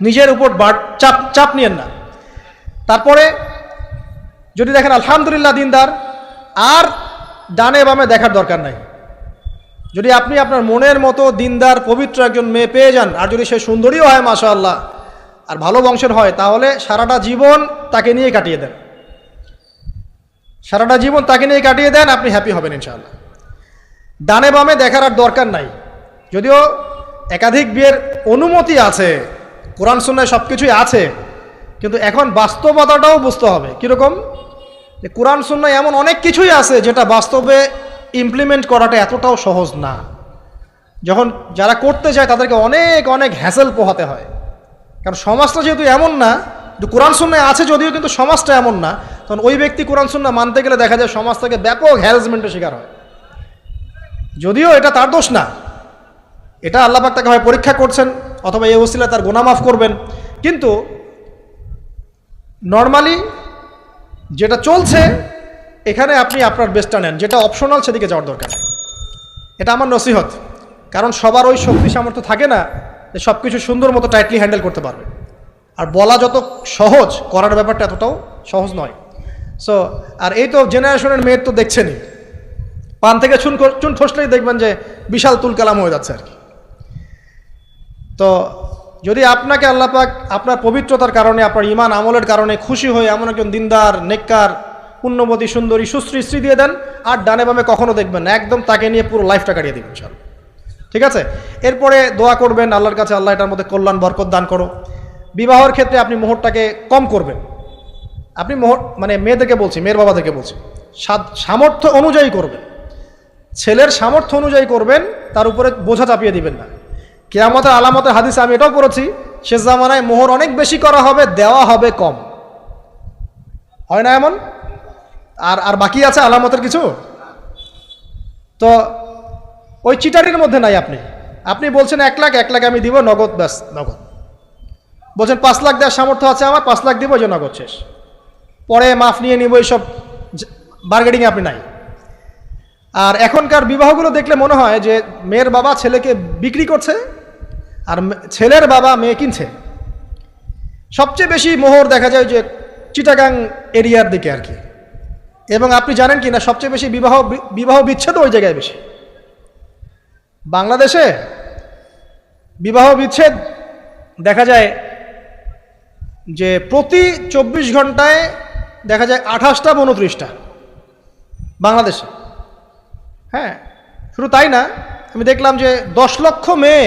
নিজের উপর চাপ চাপ নিয়েন না। তারপরে যদি দেখেন, আলহামদুলিল্লাহ দিনদার, আর ডানে বামে দেখার দরকার নাই। যদি আপনি আপনার মনের মতো দিনদার, পবিত্র একজন মেয়ে পেয়ে যান, আর যদি সে সুন্দরীও হয় মাশা আল্লাহ আর ভালো বংশের হয়, তাহলে সারাটা জীবন তাকে নিয়ে কাটিয়ে দেন। সারাটা জীবন তাকে নিয়ে কাটিয়ে দেন, আপনি হ্যাপি হবেন, ইনশাআল্লাহ। ডানে বামে দেখার আর দরকার নাই। যদিও একাধিক বিয়ের অনুমতি আছে কোরআন সুন্নায় সব কিছুই আছে, কিন্তু এখন বাস্তবতাটাও বুঝতে হবে। কীরকম? যে কোরআন সুন্নায় এমন অনেক কিছুই আছে যেটা বাস্তবে ইমপ্লিমেন্ট করাটা এতটাও সহজ না। যখন যারা করতে যায় তাদেরকে অনেক অনেক হ্যাসেল পোহাতে হয়। কারণ সমাজটা যেহেতু এমন না কোরআন সুন্নায় আছে যদিও কিন্তু সমাজটা এমন না, তখন ওই ব্যক্তি কোরআন সুন্না মানতে গেলে দেখা যায় সমাজ থেকে ব্যাপক হ্যারাসমেন্টের শিকার হয়। যদিও এটা তার দোষ না, এটা আল্লাপাক তাকে হয় পরীক্ষা করছেন অথবা এই ওসিলা তার গোনা মাফ করবেন কিন্তু নর্মালি যেটা চলছে এখানে আপনি আপনার বেস্টটা নেন যেটা অপশনাল সেদিকে যাওয়ার দরকার এটা আমার নসিহত কারণ সবার ওই শক্তি সামর্থ্য থাকে না যে সব কিছু সুন্দর মতো টাইটলি হ্যান্ডেল করতে পারবে আর বলা যত সহজ করার ব্যাপারটা এতটাও সহজ নয় সো আর এই তো জেনারেশনের মেয়ের তো দেখছেনই পান থেকে চুন চুন খসলেই দেখবেন যে বিশাল তুল কালাম হয়ে যাচ্ছে আর কি তো যদি আপনাকে আল্লাহ পাক আপনার পবিত্রতার কারণে, আপনার ইমান আমলের কারণে খুশি হয়ে এমন একজন দিনদার, নেককার, পুণ্যবতী, সুন্দরী, সুশ্রী স্ত্রী দিয়ে দেন, আর ডানে বামে কখনো দেখবেন না, একদম তাকে নিয়ে পুরো লাইফটা কাটিয়ে দেবেন সব ঠিক আছে? এরপরে দোয়া করবেন, আল্লাহর কাছে আল্লাহ এটার মধ্যে কল্যাণ, বরকত দান করো। বিবাহের ক্ষেত্রে আপনি মোহরটাকে কম করবেন। আপনি মোহর মানে মেয়েদেরকে বলছি, মেয়ের বাবাদেরকে বলছি, সাদ- সামর্থ্য অনুযায়ী করবেন। ছেলের সামর্থ্য অনুযায়ী করবেন, তার উপরে বোঝা চাপিয়ে দিবেন না। কেয়ামতের আলামতের হাদিসে আমি এটাও পড়েছি শেষ জামানায় মোহর অনেক বেশি করা হবে, দেওয়া হবে কম। হয় না এমন? আর আর বাকি আছে আলামতের কিছু? তো ওই চিটারির মধ্যে নাই আপনি। আপনি বলছেন এক লাখ এক লাখ আমি দিব, নগদ, ব্যাস, নগদ। বলছেন পাঁচ লাখ দেওয়ার সামর্থ্য আছে আমার, পাঁচ লাখ দিব, যে নগদ শেষ। পরে মাফ নিয়ে নিব, এইসব বার্গেটিংয়ে আপনি নাই। আর এখনকার বিবাহগুলো দেখলে মনে হয় যে মেয়ের বাবা ছেলেকে বিক্রি করছে আর ছেলের বাবা মেয়ে কিনছে। সবচেয়ে বেশি মোহর দেখা যায় যে চিটাগাং এরিয়ার দিকে আর কি। এবং আপনি জানেন কি না সবচেয়ে বেশি বিবাহ বিবাহ বিচ্ছেদ ওই জায়গায় বেশি। বাংলাদেশে বিবাহ বিচ্ছেদ দেখা যায় যে প্রতি চব্বিশ ঘন্টায় দেখা যায় আঠাশটা উনত্রিশটা। বাংলাদেশে। হ্যাঁ শুধু তাই না, আমি দেখলাম যে দশ লক্ষ মেয়ে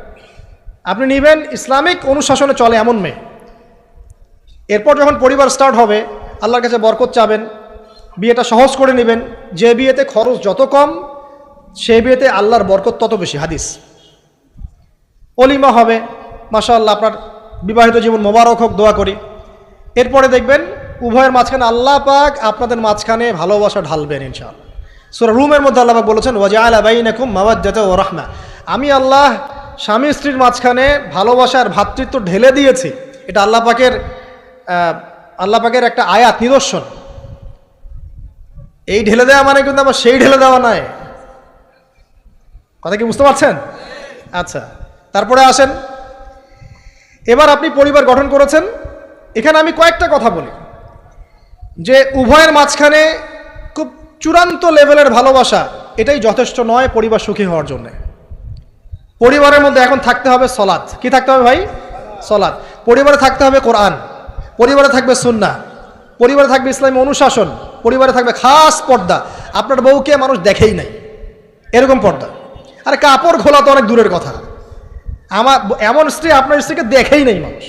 আপনি নেবেন, ইসলামিক অনুশাসনে চলে এমন মেয়ে। এরপর যখন পরিবার স্টার্ট হবে, আল্লাহর কাছে বরকত চাবেন, বিয়েটা সহজ করে নেবেন, যে বিয়েতে খরচ যত কম সে বিয়েতে আল্লাহর বরকত তত বেশি। হাদিস। অলিমা হবে মাশা আল্লাহ আপনার বিবাহিত জীবন মোবারক হোক, দোয়া করি। এরপরে দেখবেন, উভয়ের মাঝখানে আল্লাহ পাক আপনাদের মাঝখানে ভালোবাসা ঢালবেন, ইনশাআল্লাহ। সুরা রুমের মধ্যে আল্লাহ পাক বলেছেন ওয়াজা আলা বাইনাকুম মাওয়াজ্জাতা ওয়া রাহমা। আমি আল্লাহ স্বামী স্ত্রীর মাঝখানে ভালোবাসার ভ্রাতৃত্ব ঢেলে দিয়েছি। এটা আল্লাহ পাকের আল্লাহ পাকের একটা আয়াত, নিদর্শন। এই ঢেলে দেওয়া মানে কিন্তু আবার সেই ঢেলে দেওয়া নয়। কথা কি বুঝতে পারছেন? আচ্ছা তারপরে আসেন। এবার আপনি পরিবার গঠন করেছেন। এখানে আমি কয়েকটা কথা বলি। যে উভয়ের মাঝখানে খুব চূড়ান্ত লেভেলের ভালোবাসা, এটাই যথেষ্ট নয় পরিবার সুখী হওয়ার জন্য। পরিবারের মধ্যে এখন থাকতে হবে সলাৎ। কি থাকতে হবে ভাই? সলাৎ। পরিবারে থাকতে হবে কোরআন। পরিবারে থাকবে সুন্না। পরিবারে থাকবে ইসলামী অনুশাসন। পরিবারে থাকবে খাস পর্দা। আপনার বউকে মানুষ দেখেই নাই। এরকম পর্দা। আরে কাপড় খোলা তো অনেক দূরের কথা। আমার এমন স্ত্রী আপনার স্ত্রীকে দেখেই নেই মানুষ।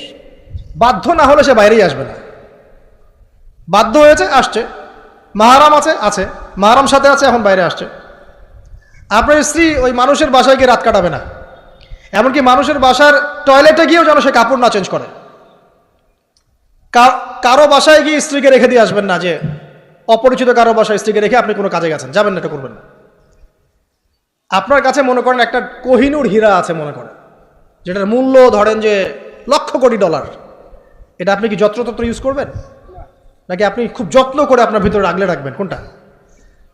বাধ্য না হলে সে বাইরেই আসবে না। বাধ্য হয়েছে, আসছে। মাহারাম আছে আছে। মাহারাম সাথে আছে, এখন বাইরে আসছে। আপনার স্ত্রী ওই মানুষের বাসায় গিয়ে রাত কাটাবে না। এমনকি মানুষের বাসার টয়লেটে গিয়েও যেন সে কাপড় না চেঞ্জ করে। কারও বাসায় গিয়ে স্ত্রীকে রেখে দিয়ে আসবেন না যে, অপরিচিত কারও বাসায় স্ত্রীকে রেখে আপনি কোনো কাজে গেছেন, যাবেন না, এটা করবেন না। আপনার কাছে মনে করেন একটা কোহিনুর হীরা আছে মনে করেন, যেটার মূল্য ধরেন যে লক্ষ কোটি ডলার। এটা আপনি কি যত্রতত্র ইউজ করবেন? নাকি আপনি খুব যত্ন করে আপনার ভিতরে রাখলে রাখবেন? কোনটা?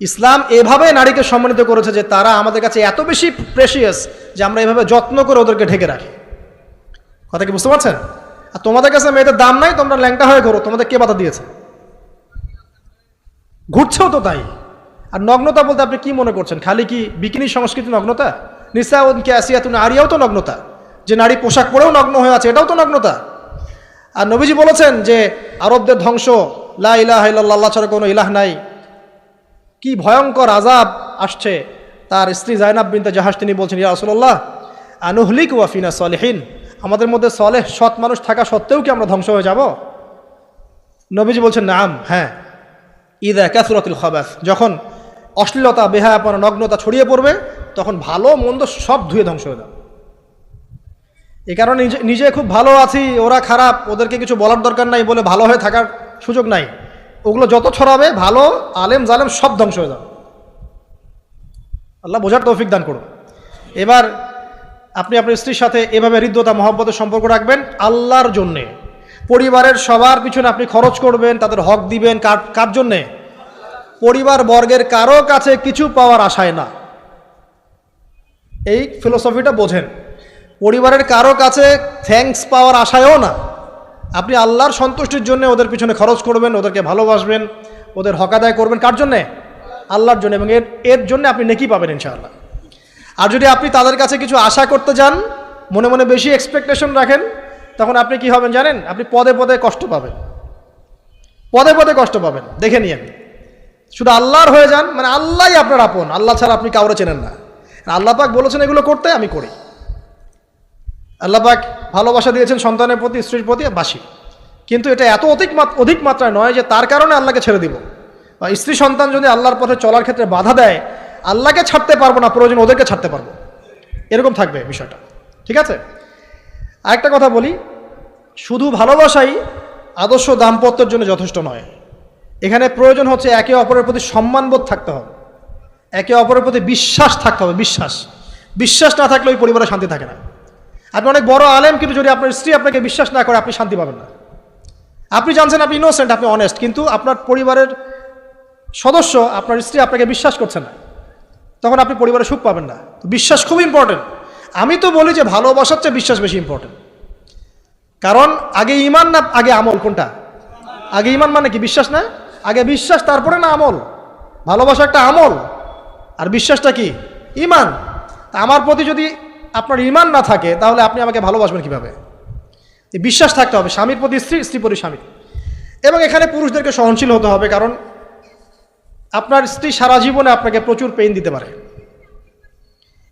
ইসলাম এভাবে নারীকে সম্মানিত করেছে যে তারা আমাদের কাছে এত বেশি প্রেশিয়াস যে আমরা এভাবে যত্ন করে ওদেরকে ঢেকে রাখি। কথা কি বুঝতে পারছেন? আর তোমাদের কাছে মেয়েদের দাম নাই, তোমরা ল্যাংটা হয়ে করো তোমাদের কে বাধা দিয়েছে? ঘুরছেও তো তাই। আর নগ্নতা বলতে আপনি কি মনে করছেন? খালি কি বিকিনি সংস্কৃতি নগ্নতা? নিসা কে আসিয়া তুমি আরিয়াও তো নগ্নতা। যে নারী পোশাক পরেও নগ্ন হয়ে আছে, এটাও তো নগ্নতা। আর নবীজি বলেছেন যে, আরবদের ধ্বংস, লা ইলাহ ইল্লাল্লাহ ছাড়া কোনো ইলাহ নাই। কি ভয়ঙ্কর আজাব আসছে। তার স্ত্রী জাইনাব বিনতে জাহাজ তিনি বলছেন, ইয়া রাসূলুল্লাহ, আনুহলিক ওয়াফিনা সলেহীন, আমাদের মধ্যে সলেহ সৎ মানুষ থাকা সত্ত্বেও কি আমরা ধ্বংস হয়ে যাব? নবীজি বলছেন, নাম হ্যাঁ। ঈদ ক্যাসুরাতুল খাবাস, যখন অশ্লীলতা, বেহায়াপনা, নগ্নতা ছড়িয়ে পড়বে, তখন ভালো মন্দ সব ধুয়ে ধ্বংস হয়ে যাবে। এই কারণে নিজে নিজে খুব ভালো আছি, ওরা খারাপ, ওদেরকে কিছু বলার দরকার নাই বলে ভালো হয়ে থাকার সুযোগ নাই। ওগুলো যত ছড়াবে, ভালো, আলেম জালেম সব ধ্বংস হয়ে যাবে। আল্লাহ বোঝার তৌফিক দান করুন। এবার আপনি আপনার স্ত্রীর সাথে এভাবে হৃদ্যতা, মহব্বতের সম্পর্ক রাখবেন আল্লাহর জন্যে। পরিবারের সবার পিছনে আপনি খরচ করবেন, তাদের হক দিবেন, কার কার জন্যে? পরিবার বর্গের কারও কাছে কিছু পাওয়ার আশায় না। এই ফিলোসফিটা বোঝেন। পরিবারের কারও কাছে থ্যাংকস পাওয়ার আশায়ও না। আপনি আল্লাহর সন্তুষ্টির জন্য ওদের পিছনে খরচ করবেন, ওদেরকে ভালোবাসবেন, ওদের হকাদায় করবেন, কার জন্যে? আল্লাহর জন্য এবং এর এর জন্য আপনি নেকি পাবেন ইনশাআল্লাহ। আর যদি আপনি তাদের কাছে কিছু আশা করতে যান, মনে মনে বেশি এক্সপেকটেশন রাখেন, তখন আপনি কি হবেন জানেন? আপনি পদে পদে কষ্ট পাবেন। পদে পদে কষ্ট পাবেন। দেখে নিয়েন। শুধু আল্লাহর হয়ে যান মানে আল্লাহই আপনার আপন। আল্লাহ ছাড়া আপনি কাউরে চেনেন না। আল্লাহ পাক বলেছেন এগুলো করতে, আমি করি। আল্লাহ পাক ভালোবাসা দিয়েছেন সন্তানের প্রতি, স্ত্রীর প্রতি বাসি। কিন্তু এটা এত অধিক অধিক মাত্রায় নয় যে তার কারণে আল্লাহকে ছেড়ে দিব। স্ত্রী সন্তান যদি আল্লাহর পথে চলার ক্ষেত্রে বাধা দেয়, আল্লাহকে ছাড়তে পারব না, প্রয়োজন ওদেরকে ছাড়তে পারব। এরকম থাকবে বিষয়টা। ঠিক আছে? আরেকটা কথা বলি, শুধু ভালোবাসাই আদর্শ দাম্পত্যের জন্য যথেষ্ট নয়। এখানে প্রয়োজন হচ্ছে একে অপরের প্রতি সম্মানবোধ থাকতে হবে। একে অপরের প্রতি বিশ্বাস থাকতে হবে, বিশ্বাস। বিশ্বাস না থাকলে ওই পরিবারে শান্তি থাকে না। আপনি অনেক বড় আলেম, কিন্তু যদি আপনার স্ত্রী আপনাকে বিশ্বাস না করে, আপনি শান্তি পাবেন না। আপনি জানছেন আপনি ইনোসেন্ট আপনি অনেস্ট কিন্তু আপনার পরিবারের সদস্য আপনার স্ত্রী আপনাকে বিশ্বাস করছে না, তখন আপনি পরিবারে সুখ পাবেন না। বিশ্বাস খুব ইম্পর্টেন্ট আমি তো বলি যে ভালোবাসার চেয়ে বিশ্বাস বেশি ইম্পর্টেন্ট কারণ আগে ইমান না, আগে আমল কোনটা? আগে ইমান মানে কি? বিশ্বাস না? আগে বিশ্বাস, তারপরে না আমল? ভালোবাসা একটা আমল। আর বিশ্বাসটা কি? ইমান। তা আমার প্রতি যদি আপনার ইমান না থাকে, তাহলে আপনি আমাকে ভালোবাসবেন কীভাবে? বিশ্বাস থাকতে হবে। স্বামীর প্রতি স্ত্রী স্ত্রী প্রতি স্বামী। এবং এখানে পুরুষদেরকে সহনশীল হতে হবে, কারণ আপনার স্ত্রী সারা জীবনে আপনাকে প্রচুর পেইন দিতে পারে।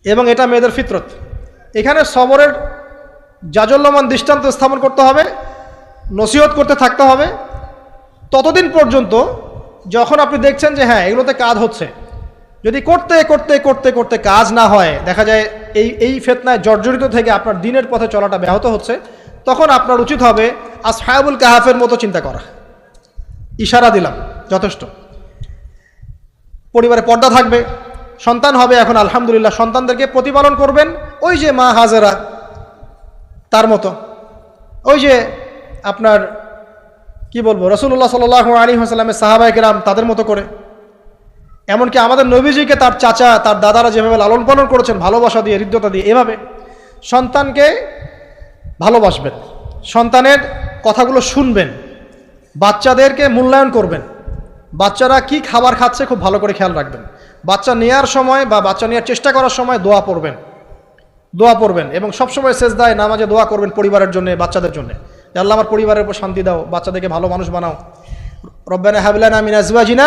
এবং এটা মেয়েদের ফিতরত। এখানে সবরের জাজল্যমান দৃষ্টান্ত স্থাপন করতে হবে, নসিহত করতে থাকতে হবে। ততদিন পর্যন্ত যখন আপনি দেখছেন যে হ্যাঁ এগুলোতে কাজ হচ্ছে, যদি করতে করতে করতে করতে কাজ না হয়, দেখা যায় এই এই ফেতনায় জর্জরিত থেকে আপনার দিনের পথে চলাটা ব্যাহত হচ্ছে, তখন আপনার উচিত হবে আসহাবুল কাহাফের মতো চিন্তা করা। ইশারা দিলাম, যথেষ্ট। পরিবারে পর্দা থাকবে, সন্তান হবে, এখন আলহামদুলিল্লাহ সন্তানদেরকে প্রতিপালন করবেন। ওই যে মা হাজেরা, তার মতো। ওই যে আপনার, কি বলব রসুল্লাহ সাল আলী হাসালামের সাহাবাহিকেরাম তাদের মতো করে। এমনকি আমাদের নবীজিকে তার চাচা, তার দাদারা যেভাবে লালন পালন করেছেন, ভালোবাসা দিয়ে, হৃদ্যতা দিয়ে, এভাবে সন্তানকে ভালোবাসবেন। সন্তানের কথাগুলো শুনবেন। বাচ্চাদেরকে মূল্যায়ন করবেন। বাচ্চারা কি খাবার খাচ্ছে খুব ভালো করে খেয়াল রাখবেন। বাচ্চা নেওয়ার সময় বা বাচ্চা নেওয়ার চেষ্টা করার সময় দোয়া পড়বেন। দোয়া পড়বেন এবং সবসময় শেষ দায় নামাজে দোয়া করবেন পরিবারের জন্য, বাচ্চাদের জন্য। আল্লাহ আমার পরিবারের উপর শান্তি দাও, বাচ্চাদেরকে ভালো মানুষ বানাও। রব্বানা হাবলানা মিন আজওয়াজিনা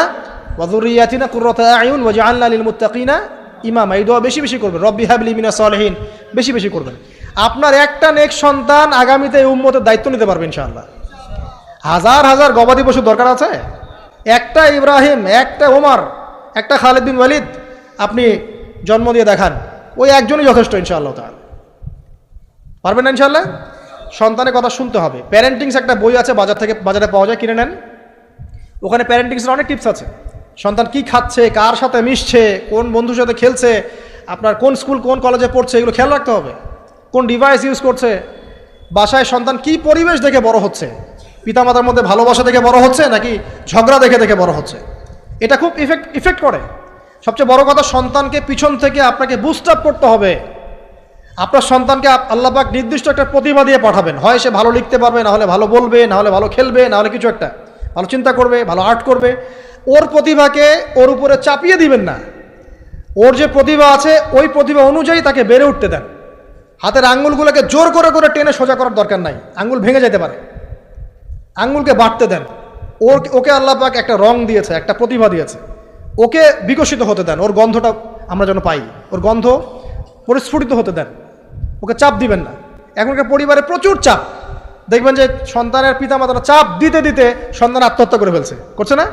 ওয়া যুররিয়াতিনা কুররাতা আয়ুন ওয়াজআলনা লিল মুত্তাকিনা ইমামা। এই দোয়া বেশি বেশি করবেন। রব্বি হাবলি মিনা সালিহিন। বেশি বেশি করবেন। আপনার একটা নেক সন্তান আগামীতে এই উম্মতের দায়িত্ব নিতে পারবে ইনশাআল্লাহ। হাজার হাজার গবাদি পশু দরকার আছে? একটা ইব্রাহিম, একটা ওমর, একটা খালিদ বিন ওয়ালিদ আপনি জন্ম দিয়ে দেখান। ওই একজনই যথেষ্ট ইনশাআল্লাহ তাহলে পারবেন না ইনশাআল্লাহ? সন্তানের কথা শুনতে হবে। প্যারেন্টিংস একটা বই আছে, বাজার থেকে, বাজারে পাওয়া যায়, কিনে নেন। ওখানে প্যারেন্টিংসের অনেক টিপস আছে। সন্তান কি খাচ্ছে, কার সাথে মিশছে, কোন বন্ধুর সাথে খেলছে, আপনার কোন স্কুল, কোন কলেজে পড়ছে, এগুলো খেয়াল রাখতে হবে। কোন ডিভাইস ইউজ করছে, বাসায় সন্তান কি পরিবেশ দেখে বড় হচ্ছে পিতামাতার মধ্যে ভালোবাসা দেখে বড় হচ্ছে নাকি ঝগড়া দেখে দেখে বড় হচ্ছে? এটা খুব ইফেক্ট ইফেক্ট করে। সবচেয়ে বড় কথা, সন্তানকে পিছন থেকে আপনাকে বুস্ট আপ করতে হবে। আপনার সন্তানকে আপ- আল্লাহ পাক নির্দিষ্ট একটা প্রতিভা দিয়ে পাঠাবেন। হয় সে ভালো লিখতে পারবে, না হলে ভালো বলবে, না হলে ভালো খেলবে, না হলে কিছু একটা। ভালো চিন্তা করবে, ভালো আর্ট করবে। ওর প্রতিভাকে ওর উপরে চাপিয়ে দিবেন না। ওর যে প্রতিভা আছে, ওই প্রতিভা অনুযায়ী তাকে বেড়ে উঠতে দেন। হাতের আঙ্গুলগুলোকে জোর করে করে টেনে সোজা করার দরকার নাই। আঙ্গুল ভেঙে যেতে পারে। আঙ্গুলকে বাড়তে দেন। ওর ওকে আল্লাহ পাক একটা রং দিয়েছে, একটা প্রতিভা দিয়েছে। ওকে বিকশিত হতে দেন, ওর গন্ধটা আমরা যেন পাই। ওর গন্ধ পরিস্ফুটিত হতে দেন। ওকে চাপ দিবেন না। এখনকার পরিবারে প্রচুর চাপ। দেখবেন যে সন্তানের পিতামাতারা চাপ দিতে দিতে সন্তান আত্মহত্যা করে ফেলছে। করছে না?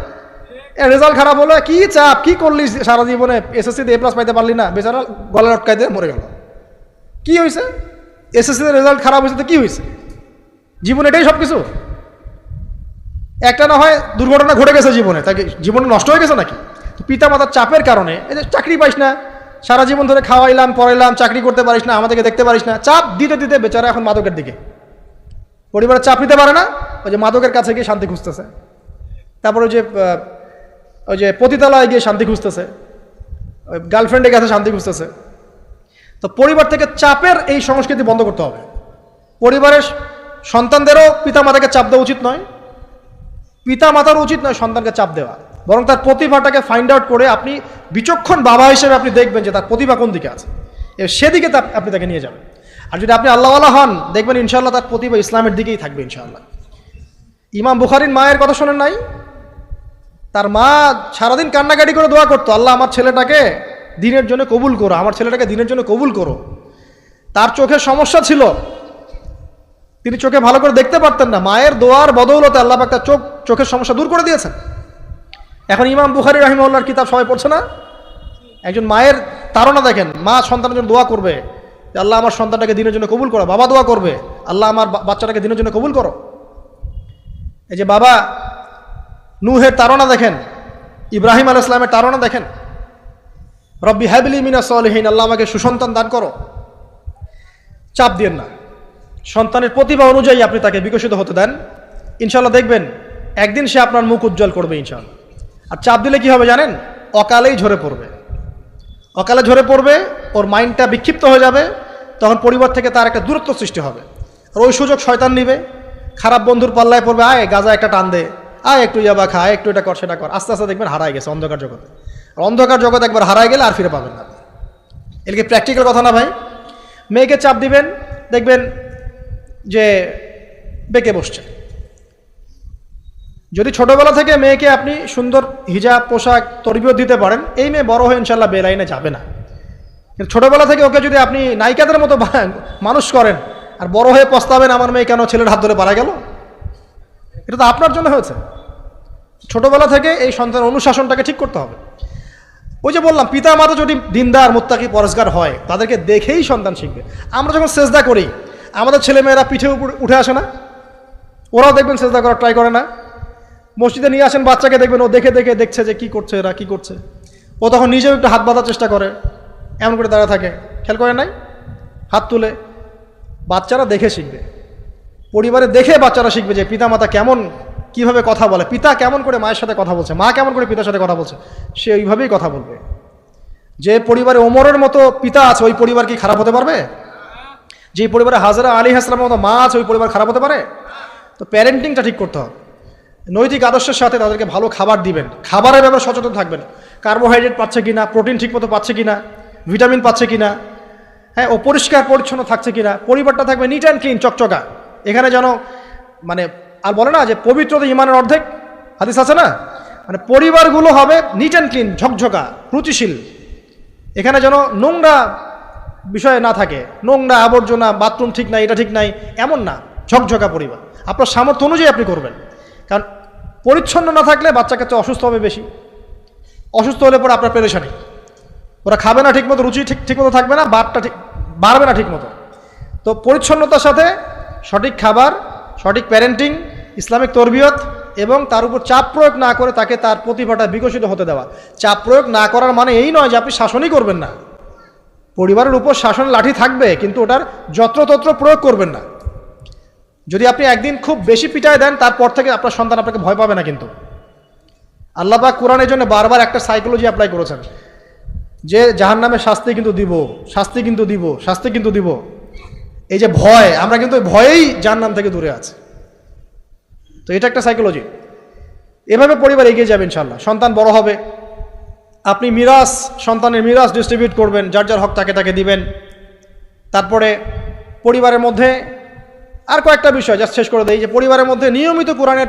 রেজাল্ট খারাপ হলো, কি চাপ? কি করলি সারা জীবনে? এসএসসিতে এ প্লাস পাইতে পারলি না। বেচারা গলা লটকাই দিয়ে মরে গেল। কি হয়েছে এসএসসিতে রেজাল্ট খারাপ হয়েছে তো কি হয়েছে জীবনে এটাই সব কিছু একটা না হয় দুর্ঘটনা ঘটে গেছে জীবনে, তাকে জীবনে নষ্ট হয়ে গেছে নাকি? পিতা মাতার চাপের কারণে, এই যে চাকরি পাইস না, সারা জীবন ধরে খাওয়াইলাম, পড়াইলাম, চাকরি করতে পারিস না, আমাদেরকে দেখতে পারিস না, চাপ দিতে দিতে বেচারা এখন মাদকের দিকে। পরিবারের চাপ নিতে পারে না, ওই যে মাদকের কাছে গিয়ে শান্তি খুঁজতেছে। তারপর ওই যে ওই যে পতিতালয়ে গিয়ে শান্তি খুঁজতেছে। ওই গার্লফ্রেন্ডের কাছে শান্তি খুঁজতেছে। তো পরিবার থেকে চাপের এই সংস্কৃতি বন্ধ করতে হবে। পরিবারের সন্তানদেরও পিতামাতাকে চাপ দেওয়া উচিত নয়। পিতা মাতার উচিত নয় সন্তানকে চাপ দেওয়া। বরং তার প্রতিভাটাকে ফাইন্ড আউট করে আপনি বিচক্ষণ বাবা হিসেবে আপনি দেখবেন যে তার প্রতিভা কোন দিকে আছে। সেদিকে আপনি তাকে নিয়ে যাবেন। আর যদি আপনি আল্লাহওয়ালা হন, দেখবেন ইনশাল্লাহ তার প্রতিভা ইসলামের দিকেই থাকবে ইনশাআল্লাহ। ইমাম বুখারির মায়ের কথা শোনেন নাই? তার মা সারাদিন কান্নাকাটি করে দোয়া করতো, আল্লাহ, আমার ছেলেটাকে দিনের জন্য কবুল করো, আমার ছেলেটাকে দিনের জন্য কবুল করো। তার চোখে সমস্যা ছিল। তিনি চোখে ভালো করে দেখতে পারতেন না। মায়ের দোয়ার বদৌলতে আল্লাহ পাক তার চোখ, চোখের সমস্যা দূর করে দিয়েছেন। এখন ইমাম বুখারি রাহিমউল্লাহর কিতাব সবাই পড়ছে না? একজন মায়ের তারা দেখেন, মা সন্তানের জন্য দোয়া করবে আল্লাহ আমার সন্তানটাকে দিনের জন্য কবুল করো, বাবা দোয়া করবে, আল্লাহ আমার বাচ্চাটাকে দিনের জন্য কবুল করো। এই যে বাবা নুহের তারা দেখেন, ইব্রাহিম আল ইসলামের তারা দেখেন, রব্বি হ্যাবিলি মিনা সলহীন, আল্লাহ আমাকে সুসন্তান দান করো। চাপ দিয়েন না। সন্তানের প্রতিভা অনুযায়ী আপনি তাকে বিকশিত হতে দেন। ইনশাল্লাহ দেখবেন, একদিন সে আপনার মুখ উজ্জ্বল করবে ইনশাল্লাহ আর চাপ দিলে কি হবে জানেন? অকালেই ঝরে পড়বে। অকালে ঝরে পড়বে, ওর মাইন্ডটা বিক্ষিপ্ত হয়ে যাবে, তখন পরিবার থেকে তার একটা দূরত্ব সৃষ্টি হবে। আর ওই সুযোগ শয়তান নিবে। খারাপ বন্ধুর পাল্লায় পড়বে, আয়, গাজা একটা টান দে। আয়, একটু ইয়াবা খা একটু এটা কর, সেটা কর। আস্তে আস্তে দেখবেন হারায় গেছে অন্ধকার জগতে। আর অন্ধকার জগৎ একবার হারায় গেলে আর ফিরে পাবেন না। এর কি প্র্যাকটিক্যাল কথা না ভাই। মেয়েকে চাপ দিবেন, দেখবেন যে বেঁকে বসছে। যদি ছোটবেলা থেকে মেয়েকে আপনি সুন্দর হিজাব, পোশাক, তরবিয়ত দিতে পারেন, এই মেয়ে বড় হয়ে ইনশাল্লাহ বেলাইনে যাবে না। কিন্তু ছোটবেলা থেকে ওকে যদি আপনি নায়িকাদের মতো মানুষ করেন আর বড় হয়ে পস্তাবেন, আমার মেয়ে কেন ছেলের হাত ধরে পারা গেল? এটা তো আপনার জন্য হয়েছে। ছোটবেলা থেকে এই সন্তান অনুশাসনটাকে ঠিক করতে হবে। ওই যে বললাম পিতা মাতা যদি দিনদার, মোত্তাকি পরস্কার হয়, তাদেরকে দেখেই সন্তান শিখবে। আমরা যখন সেজদা করি আমাদের ছেলেমেয়েরা পিঠে উপরে উঠে আসে না। ওরাও দেখবেন সেজদা করার ট্রাই করে না। মসজিদে নিয়ে আসেন বাচ্চাকে, দেখবেন ও দেখে দেখে দেখছে যে কি করছে, এরা কি করছে। ও তখন নিজেও একটু হাত বাঁধার চেষ্টা করে, এমন করে দাঁড়া থাকে। খেয়াল করে নাই? হাত তুলে। বাচ্চারা দেখে শিখবে। পরিবারে দেখে বাচ্চারা শিখবে যে পিতা মাতা কেমন, কীভাবে কথা বলে। পিতা কেমন করে মায়ের সাথে কথা বলছে, মা কেমন করে পিতার সাথে কথা বলছে, সে ওইভাবেই কথা বলবে। যে পরিবারে ওমরের মতো পিতা আছে, ওই পরিবার কি খারাপ হতে পারবে? যে পরিবারে হাজারা আলী হাসলামের মতো মা আছে, ওই পরিবার খারাপ হতে পারে? তো প্যারেন্টিংটা ঠিক করতে হবে। নৈতিক আদর্শের সাথে তাদেরকে ভালো খাবার দিবেন। খাবারের ব্যাপারে সচেতন থাকবেন। কার্বোহাইড্রেট পাচ্ছে কিনা, প্রোটিন ঠিকমতো পাচ্ছে কিনা, ভিটামিন পাচ্ছে কিনা হ্যাঁ ও পরিষ্কার পরিচ্ছন্ন থাকছে কিনা, পরিবারটা থাকবে নিট অ্যান্ড ক্লিন চকচকা। এখানে যেন মানে আর বলে না যে পবিত্রতা ইমানের অর্ধেক? হাদিস আছে না? মানে পরিবারগুলো হবে নিট অ্যান্ড ক্লিন ঝকঝকা, রুচিশীল। এখানে যেন নোংরা বিষয় না থাকে। নোংরা আবর্জনা, বাথরুম ঠিক নাই, এটা ঠিক নাই, এমন না। ঝকঝকা পরিবার। আপনার সামর্থ্য অনুযায়ী আপনি করবেন। কারণ পরিচ্ছন্ন না থাকলে বাচ্চা কাচ্চা অসুস্থ হবে বেশি। অসুস্থ হলে পরে আপনার পেরেশানি। ওরা খাবে না ঠিকমতো, রুচি ঠিক ঠিকমতো থাকবে না বারটা ঠিক বাড়বে না ঠিকমতো। তো পরিচ্ছন্নতার সাথে সঠিক খাবার, সঠিক প্যারেন্টিং ইসলামিক তরবিয়ত এবং তার উপর চাপ প্রয়োগ না করে তাকে তার প্রতিভাটা বিকশিত হতে দেওয়া। চাপ প্রয়োগ না করার মানে এই নয় যে আপনি শাসনই করবেন না। পরিবারের উপর শাসন লাঠি থাকবে, কিন্তু ওটার যত্রতত্র প্রয়োগ করবেন না। যদি আপনি একদিন খুব বেশি পিটায় দেন, তারপর থেকে আপনার সন্তান আপনাকে ভয় পাবে না কিন্তু। আল্লাহ পাক কোরআনের জন্য বারবার একটা সাইকোলজি অ্যাপ্লাই করেছেন, যে জাহান নামে শাস্তি কিন্তু দিব, শাস্তি কিন্তু দিব, শাস্তি কিন্তু দিব। এই যে ভয়, আমরা কিন্তু ভয়েই জাহান নাম থেকে দূরে আছি। তো এটা একটা সাইকোলজি এভাবে পরিবার এগিয়ে যাবে ইনশাল্লাহ সন্তান বড় হবে আপনি মিরাস সন্তানের মিরাস ডিস্ট্রিবিউট করবেন, যার যার হক তাকে তাকে দিবেন। তারপরে পরিবারের মধ্যে আর কয়েকটা বিষয় যা শেষ করে দেয় যে পরিবারের মধ্যে নিয়মিত কোরআনের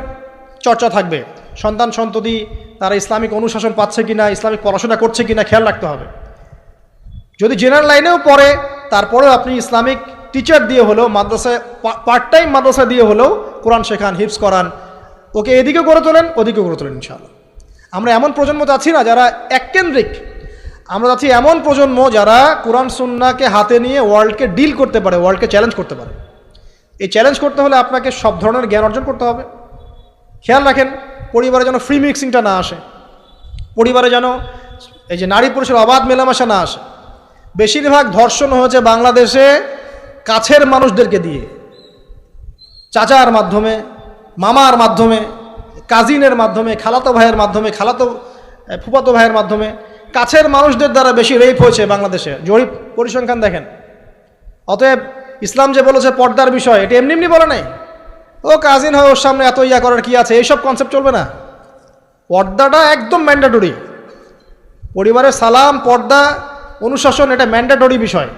চর্চা থাকবে। সন্তান, সন্ততি, তারা ইসলামিক অনুশাসন পাচ্ছে কি না ইসলামিক পড়াশোনা করছে কি না খেয়াল রাখতে হবে। যদি জেনারেল লাইনেও পড়ে, তারপরেও আপনি ইসলামিক টিচার দিয়ে হলেও, মাদ্রাসায় পার্ট টাইম মাদ্রাসা দিয়ে হলেও কোরআন শেখান হিপস করান। ওকে এদিকে করে তোলেন, ওদিকে করে তোলেন, ইনশাআল্লাহ। আমরা এমন প্রজন্ম চাচ্ছি না যারা এককেন্দ্রিক। আমরা চাচ্ছি এমন প্রজন্ম যারা কোরআন সুন্নাকে হাতে নিয়ে ওয়ার্ল্ডকে ডিল করতে পারে, ওয়ার্ল্ডকে চ্যালেঞ্জ করতে পারে। এই চ্যালেঞ্জ করতে হলে আপনাকে সব ধরনের জ্ঞান অর্জন করতে হবে। খেয়াল রাখেন, পরিবারে যেন ফ্রি মিক্সিংটা না আসে। পরিবারে যেন এই যে নারী পুরুষের অবাধ মেলামেশা না আসে। বেশিরভাগ ধর্ষণ হয়েছে বাংলাদেশে কাছের মানুষদেরকে দিয়ে। চাচার মাধ্যমে, মামার মাধ্যমে কাজিনের মাধ্যমে, খালাতো ভাইয়ের মাধ্যমে, খালাতো ফুপাতো ভাইয়ের মাধ্যমে, কাছের মানুষদের দ্বারা বেশি রেপ হয়েছে বাংলাদেশে। জরিপ, পরিসংখ্যান দেখেন। অতএব ইসলাম যে বলেছে পর্দার বিষয়, এটা এমনি এমনি বলে নাই। ও কাজিন হয় ওর সামনে এত ইয়া করার কি আছে? এইসব কনসেপ্ট চলবে না। পর্দাটা একদম ম্যান্ডেটরি পরিবারের সালাম, পর্দা, অনুশাসন, এটা ম্যান্ডেটরি বিষয়।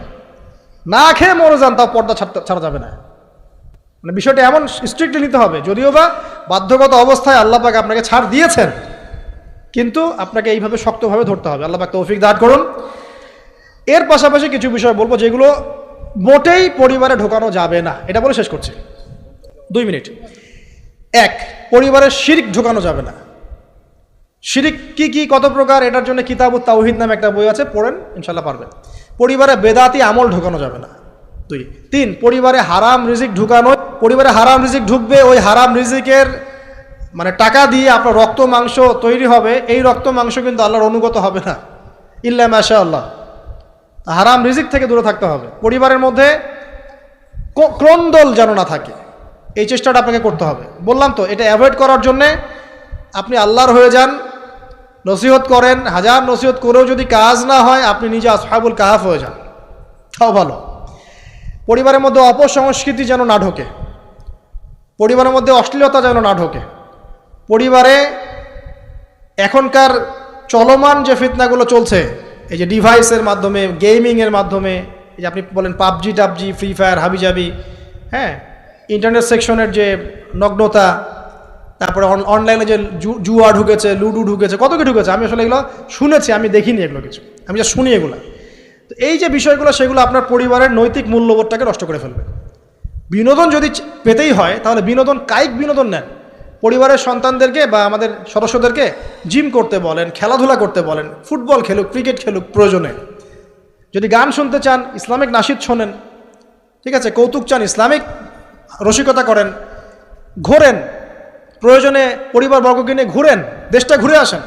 না খেয়ে মরে যান, তাও পর্দা ছাড়তে ছাড়া যাবে না। মানে বিষয়টা এমন স্ট্রিক্টলি নিতে হবে। যদিও বা বাধ্যগত অবস্থায় আল্লাহ পাক আপনাকে ছাড় দিয়েছেন। কিন্তু আপনাকে এইভাবে শক্তভাবে ধরতে হবে। আল্লাহ পাক তৌফিক দাঁড় করুন। এর পাশাপাশি কিছু বিষয় বলব যেগুলো মোটেই পরিবারে ঢোকানো যাবে না। এটা বলে শেষ করছি। দুই মিনিট। এক পরিবারের শিরিক ঢোকানো যাবে না। শিরিক কি কি, কত প্রকার, এটার জন্য কিতাব তাওহিদ নামে একটা বই আছে, পড়েন ইনশাল্লাহ পারবেন। পরিবারে বেদাতি আমল ঢোকানো যাবে না। দুই তিন, পরিবারে হারাম রিজিক ঢুকানো পরিবারে হারাম রিজিক ঢুকবে, ওই হারাম রিজিকের মানে টাকা দিয়ে আপনার রক্ত মাংস তৈরি হবে, এই রক্ত মাংস কিন্তু আল্লাহর অনুগত হবে না। ইল্লা মাশা আল্লাহ হারাম রিজিক থেকে দূরে থাকতে হবে। পরিবারের মধ্যে ক্রন্দল যেন না থাকে, এই চেষ্টাটা আপনাকে করতে হবে। বললাম তো, এটা অ্যাভয়েড করার জন্যে আপনি আল্লাহর হয়ে যান, নসিহত করেন, হাজার নসিহত করেও যদি কাজ না হয়, আপনি নিজে আসহাবুল কাহাফ হয়ে যান। তাও ভালো। পরিবারের মধ্যে অপসংস্কৃতি যেন না ঢোকে, পরিবারের মধ্যে অশ্লীলতা যেন না ঢোকে, পরিবারে এখনকার চলমান যে ফিতনাগুলো চলছে, এই যে ডিভাইসের মাধ্যমে, গেমিংয়ের মাধ্যমে, এই যে আপনি বলেন পাবজি, টাবজি, ফ্রি ফায়ার, হাবিজাবি হ্যাঁ ইন্টারনেট সেকশনের যে নগ্নতা, তারপরে অন- অনলাইনে যে জুয়া ঢুকেছে, লুডু ঢুকেছে, কত কি ঢুকেছে, আমি আসলে এগুলো শুনেছি, আমি দেখিনি এগুলো কিছু, আমি যা শুনি এগুলো। তো এই যে বিষয়গুলো, সেগুলো আপনার পরিবারের নৈতিক মূল্যবোধটাকে নষ্ট করে ফেলবে। বিনোদন যদি পেতেই হয়, তাহলে বিনোদন, কায়িক বিনোদন নেন। পরিবারের সন্তানদেরকে বা আমাদের সদস্যদেরকে জিম করতে বলেন, খেলাধুলা করতে বলেন, ফুটবল খেলুক, ক্রিকেট খেলুক, প্রয়োজনে। যদি গান শুনতে চান, ইসলামিক নাসিদ শোনেন, ঠিক আছে, কৌতুক চান, ইসলামিক রসিকতা করেন, ঘোরেন, প্রয়োজনে পরিবারবর্গকে নিয়ে ঘুরেন, দেশটা ঘুরে আসেন,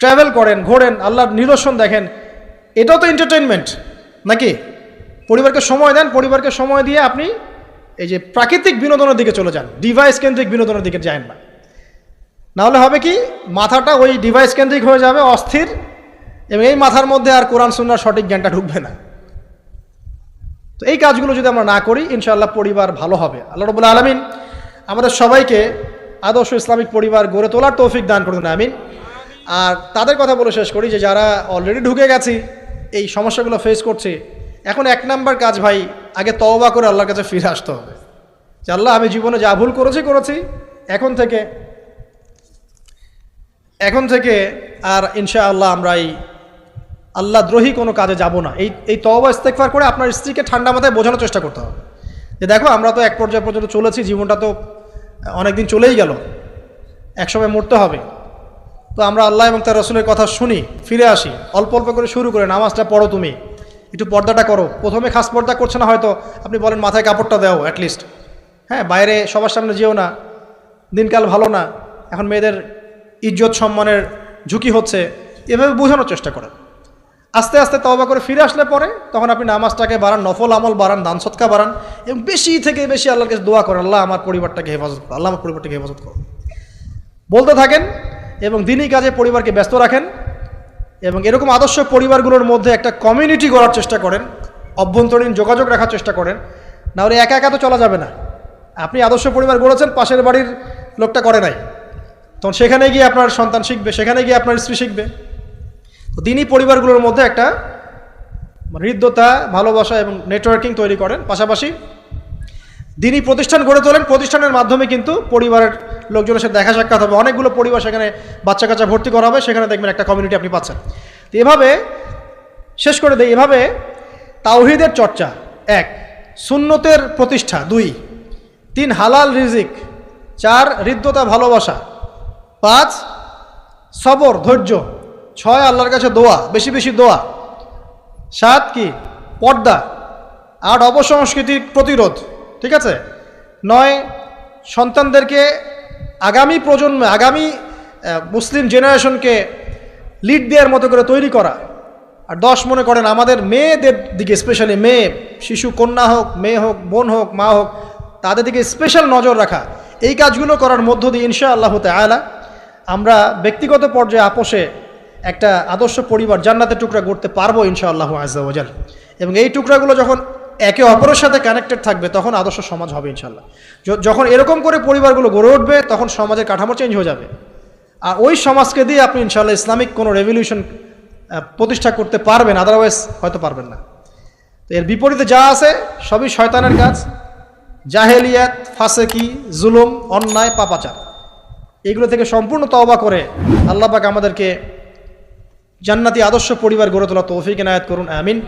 ট্রাভেল করেন, ঘোরেন, আল্লাহর নিদর্শন দেখেন এটাও তো এন্টারটেনমেন্ট নাকি? পরিবারকে সময় দেন, পরিবারকে সময় দিয়ে আপনি এই যে প্রাকৃতিক বিনোদনের দিকে চলে যান ডিভাইস কেন্দ্রিক বিনোদনের দিকে যান না। নাহলে হবে কি, মাথাটা ওই ডিভাইস কেন্দ্রিক হয়ে যাবে, অস্থির, এবং এই মাথার মধ্যে আর কোরআন, সুন্নার সঠিক জ্ঞানটা ঢুকবে না। তো এই কাজগুলো যদি আমরা না করি, ইনশাআল্লাহ পরিবার ভালো হবে। আল্লাহ রবুল্লা আলমিন আমাদের সবাইকে আদর্শ ইসলামিক পরিবার গড়ে তোলার তৌফিক দান করুন, আমিন। আর তাদের কথা বলে শেষ করি যে যারা অলরেডি ঢুকে গেছি এই সমস্যাগুলো ফেস করছে। এখন এক নাম্বার কাজ ভাই, আগে তওবা করে আল্লাহর কাছে ফিরে আসতে হবে। যে আল্লাহ, আমি জীবনে যা ভুল করেছি করেছি। এখন থেকে এখন থেকে আর ইনশা আল্লাহ আমরা এই আল্লাহ দ্রোহী কোনো কাজে যাব না। এই এই তওবা ইস্তেকফার করে আপনার স্ত্রীকে ঠান্ডা মাথায় বোঝানোর চেষ্টা করতে হবে। যে দেখো, আমরা তো এক পর্যায়ে পর্যন্ত চলেছি, জীবনটা তো অনেকদিন চলেই গেল। একসময় মরতে হবে। তো আমরা আল্লাহ এবং তার রসুলের কথা শুনি, ফিরে আসি। অল্প অল্প করে শুরু করে, নামাজটা পড়ো তুমি। একটু পর্দাটা করো। প্রথমে খাস পর্দা করছে না হয়তো? আপনি বলেন, মাথায় কাপড়টা দাও অ্যাটলিস্ট হ্যাঁ বাইরে সবার সামনে যেও না। দিনকাল ভালো না। এখন মেয়েদের ইজ্জত সম্মানের ঝুঁকি হচ্ছে। এভাবে বোঝানোর চেষ্টা করেন। আস্তে আস্তে তওবা করে ফিরে আসলে পরে তখন আপনি নামাজটাকে বাড়ান, নফল আমল বাড়ান, দান সৎকা বাড়ান এবং বেশি থেকে বেশি আল্লাহর কাছে দোয়া করেন, আল্লাহ আমার পরিবারটাকে হেফাজত আল্লাহ আমার পরিবারটাকে হেফাজত করো। বলতে থাকেন এবং দিনই কাজে পরিবারকে ব্যস্ত রাখেন এবং এরকম আদর্শ পরিবারগুলোর মধ্যে একটা কমিউনিটি গড়ার চেষ্টা করেন, অভ্যন্তরীণ যোগাযোগ রাখার চেষ্টা করেন। না হলে একা একা তো চলা যাবে না। আপনি আদর্শ পরিবার গড়েছেন, পাশের বাড়ির লোকটা করে নাই। তখন সেখানে গিয়ে আপনার সন্তান শিখবে, সেখানে গিয়ে আপনার স্ত্রী শিখবে। তো দিনই পরিবারগুলোর মধ্যে একটা হৃদ্যতা, ভালোবাসা এবং নেটওয়ার্কিং তৈরি করেন। পাশাপাশি দিনই প্রতিষ্ঠান গড়ে তোলেন। প্রতিষ্ঠানের মাধ্যমে কিন্তু পরিবারের লোকজনের সাথে দেখা সাক্ষাৎ হবে। অনেকগুলো পরিবার সেখানে বাচ্চা কাচ্চা ভর্তি করা হবে। সেখানে দেখবেন একটা কমিউনিটি আপনি পাচ্ছেন। তো এভাবে, শেষ করে দেয় এভাবে তাওহিদের চর্চা। এক, সুন্নতের প্রতিষ্ঠা। দুই, তিন, হালাল রিজিক। চার, হৃদ্যতা, ভালোবাসা। পাঁচ, সবর, ধৈর্য। ছয়, আল্লাহর কাছে দোয়া। বেশি বেশি দোয়া। সাত, কি? পর্দা। আট, অপসংস্কৃতির প্রতিরোধ। ঠিক আছে? নয়, সন্তানদেরকে আগামী প্রজন্মে, আগামী মুসলিম জেনারেশনকে লিড দেওয়ার মতো করে তৈরি করা। আর দশ, মনে করেন আমাদের মেয়েদের দিকে স্পেশালি মেয়ে, শিশু, কন্যা হোক, মেয়ে হোক, বোন হোক, মা হোক, তাদের দিকে স্পেশাল নজর রাখা। এই কাজগুলো করার মধ্য দিয়ে ইনশা আল্লাহ আলা আমরা ব্যক্তিগত পর্যায়ে আপোষে একটা আদর্শ পরিবার জান্নাতের টুকরা করতে পারব ইনশা আল্লাহ আজাল এবং এই টুকরাগুলো যখন একে অপরের সাথে কানেক্টেড থাকবে, তখন আদর্শ সমাজ হবে ইনশাল্লাহ যখন এরকম করে পরিবারগুলো গড়ে উঠবে, তখন সমাজের কাঠামো চেঞ্জ হয়ে যাবে। আর ওই সমাজকে দিয়ে আপনি ইনশাল্লাহ ইসলামিক কোনো রেভলিউশন প্রতিষ্ঠা করতে পারবেন আদারওয়াইজ হয়তো পারবেন না। তো এর বিপরীতে যা আছে, সবই শয়তানের কাজ। জাহেলিয়াত, ফাসেকি, জুলুম, অন্যায়, পাপাচার। এগুলো থেকে সম্পূর্ণ তওবা করে আল্লাহ পাক আমাদেরকে জান্নাতি আদর্শ পরিবার গড়ে তোলা তৌফিক এনায়াত করুন, আমিন।